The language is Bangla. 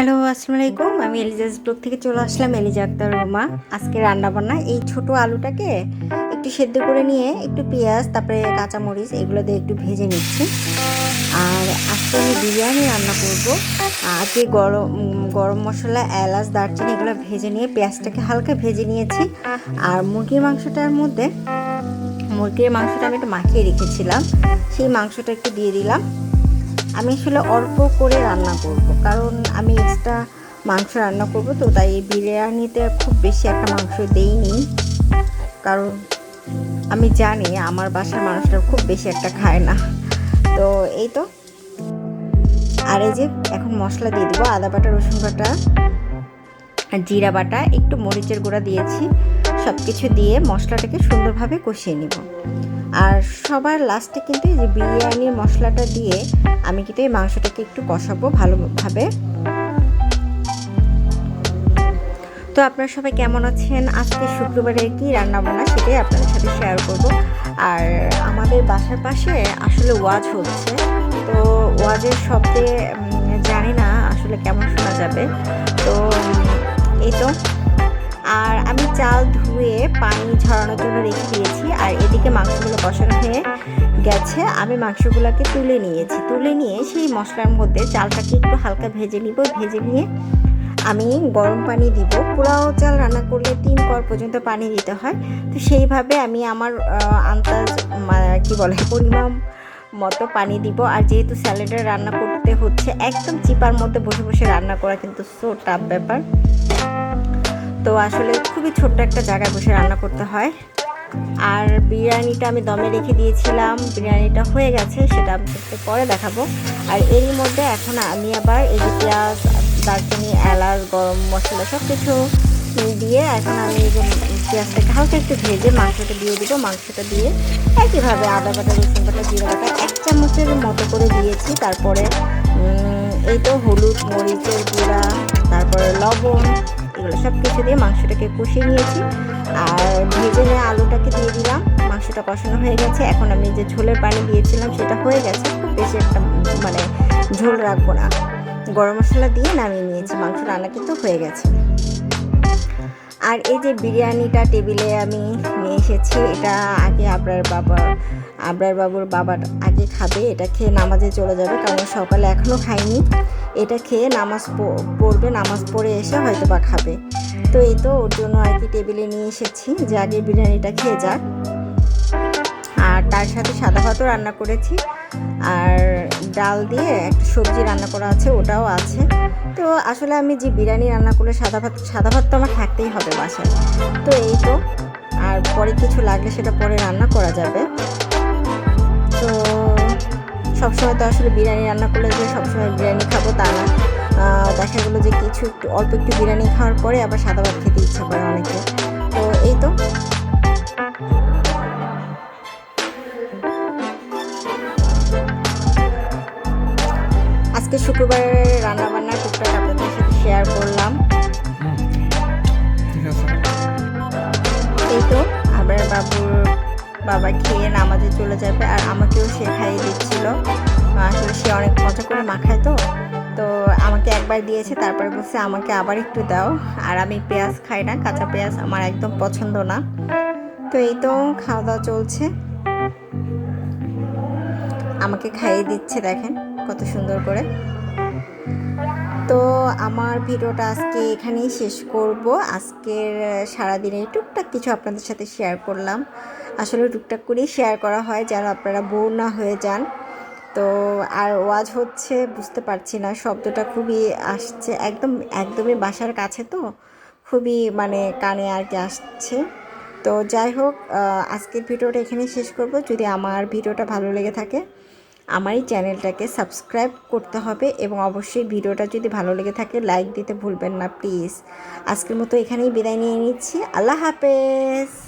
হ্যালো আসসালামু আলাইকুম আমি এলিজাস ব্লগ থেকে চলে আসলাম, এলিজা আক্তার রোমা। আজকে রান্না বান্না এই ছোট আলুটাকে একটু সেদ্ধ করে নিয়ে একটু পেঁয়াজ, তারপরে কাঁচামরিচ, এগুলো দিয়ে একটু ভেজে নিচ্ছি। আর আজকে আমি বিরিয়ানি রান্না করব। আজকে গরম গরম মশলা, এলাচ, দারচিনি, এগুলো ভেজে নিয়ে পেঁয়াজটাকে হালকা ভেজে নিয়েছি। আর মুরগির মাংসটার মধ্যে, মুরগির মাংসটা আমি একটু মাখিয়ে রেখেছিলাম। সেই মাংসটা একটু দিয়ে দিলাম। আমি আসলে অল্প করে রান্না করব। কারণ আমি এক্সট্রা মাংস রান্না করব তো, তাই বিরিয়ানিতে খুব বেশি একটা মাংস দেইনি। কারণ আমি জানি আমার বাসার মানুষটা খুব বেশি একটা খায় না। তো এই তো। আর এই যে এখন মশলা দিয়ে দিব, আদা বাটা, রসুন বাটা জিরা বাটা, একটু মরিচের গুঁড়া দিয়েছি। সব কিছু দিয়ে মশলাটাকে সুন্দরভাবে কষিয়ে নিব। আর সবার লাস্টে কিন্তু এই যে বিরিয়ানির মশলাটা দিয়ে আমি কিন্তু এই মাংসটাকে একটু কষাবো ভালোভাবে। তো আপনারা সবাই কেমন আছেন? আজকে শুক্রবারে কি রান্না বান্না সেটাই আপনাদের সাথে শেয়ার করব। আর আমাদের বাসার পাশে আসলে ওয়াজ হচ্ছে। তো ওয়াজের শব্দে জানি না আসলে কেমন শোনা যাবে। তো এই তো। আর আমি চাল ধুয়ে পানি ঝরানোর জন্য রেখে দিয়েছি। আর এদিকে মাংসগুলো কষানো হয়ে গেছে। আমি মাংসগুলোকে তুলে নিয়েছি। তুলে নিয়ে সেই মশলার মধ্যে চালটাকে একটু হালকা ভেজে নিব। ভেজে নিয়ে আমি গরম পানি দিব। পোলাও চাল রান্না করলে তিন পর পর্যন্ত পানি দিতে হয়। তো সেইভাবে আমি আমার আন্দাজ কি বলে, পরিমাণ মতো পানি দিব। আর যেহেতু স্যালাডের রান্না করতে হচ্ছে, একদম চিপার মধ্যে বসে বসে রান্না করা কিন্তু সো টাফ ব্যাপার। তো আসলে খুবই ছোট্ট একটা জায়গায় বসে রান্না করতে হয়। আর বিরিয়ানিটা আমি দমে রেখে দিয়েছিলাম। বিরিয়ানিটা হয়ে গেছে, সেটা আপনাদেরকে পরে দেখাবো। আর এরই মধ্যে এখন আমি আবার এই যে পেঁয়াজ, দারচিনি, এলাচ, গরম মশলা সব কিছু দিয়ে এখন আমি এই যে পেঁয়াজটাকে হালকা একটু ভেজে মাংসটা দিয়ে দিব। মাংসটা দিয়ে একইভাবে আদা বাটা, রসুন বাটা, জিরা বাটা এক চামচের মতো করে দিয়েছি। তারপরে এই তো হলুদ, মরিচের গুঁড়া, তারপরে লবণ এগুলো সব কিছু দিয়ে মাংসটাকে কষিয়ে নিয়েছি। আর ভেজে নিয়ে আলুটাকে দিয়ে দিলাম। মাংসটা কষানো হয়ে গেছে। এখন আমি যে ঝোলের পানি দিয়েছিলাম, সেটা হয়ে গেছে। খুব বেশি একটা মানে ঝোল রাখব না। গরম মশলা দিয়ে নামিয়ে নিয়েছি। মাংস রান্না কিন্তু হয়ে গেছে। আর এই যে বিরিয়ানিটা টেবিলে আমি নিয়ে এসেছি, এটা আগে আবরার বাবা, আবরার বাবুর বাবার আগে খাবে, এটা খেয়ে নামাজে চলে যাবে, কারণ সকালে এখনও খাইনি এটা খেয়ে নামাজ পড়বে, নামাজ পড়ে এসে হয়তো বা খাবে। তো এই তো ওর জন্য আর কি টেবিলে নিয়ে এসেছি, যে আগে বিরিয়ানিটা খেয়ে যাক। তার সাথে সাদা ভাতও রান্না করেছি। আর ডাল দিয়ে একটা সবজি রান্না করা আছে, ওটাও আছে। তো আসলে আমি যে বিরিয়ানি রান্না করলে সাদা ভাত সাদা ভাত তো আমার থাকতেই হবে বাসায়। তো এই তো, আর পরে কিছু লাগলে সেটা পরে রান্না করা যাবে। তো সবসময় তো আসলে বিরিয়ানি রান্না করলে যে সবসময় বিরিয়ানি খাব তা না। দেখা গেলো যে কিছু একটু, অল্প একটু বিরিয়ানি খাওয়ার পরে আবার সাদা ভাত খেতে ইচ্ছা করে অনেকে। তো এই তো। বাবা খেয়ে নামাজে চলে যাবে আর আমাকেও সে খাইয়ে দিচ্ছিল। আসলে সে অনেক মজা করে মাখায় তো। তো আমাকে একবার দিয়েছে, তারপরে বলছে আমাকে আবার একটু দাও। আর আমি পেঁয়াজ খাই না, কাঁচা পেঁয়াজ আমার একদম পছন্দ না। তো এই তো খাওয়া দাওয়া চলছে। আমাকে খাইয়ে দিচ্ছে, দেখেন কত সুন্দর করে। তো আমার ভিডিওটা আজকে এখানেই শেষ করব। আজকের সারাদিনের টুকটাক কিছু আপনাদের সাথে শেয়ার করলাম। আসলে টুকটাক করেই শেয়ার করা হয়, যেন আপনারা বোর না হয়ে যান। তো আর ওয়াজ হচ্ছে, বুঝতে পারছি না, শব্দটা খুবই আসছে, একদম, একদমই বাসার কাছে তো, খুবই মানে কানে আর কি আসছে। তো যাই হোক আজকের ভিডিওটা এখানেই শেষ করব। যদি আমার ভিডিওটা ভালো লেগে থাকে আমার এই চ্যানেলটাকে সাবস্ক্রাইব করতে হবে এবং অবশ্যই ভিডিওটা যদি ভালো লেগে থাকে লাইক দিতে ভুলবেন না প্লিজ আজকের মতো এখানেই বিদায় নিয়ে নিচ্ছি। আল্লাহ হাফেজ!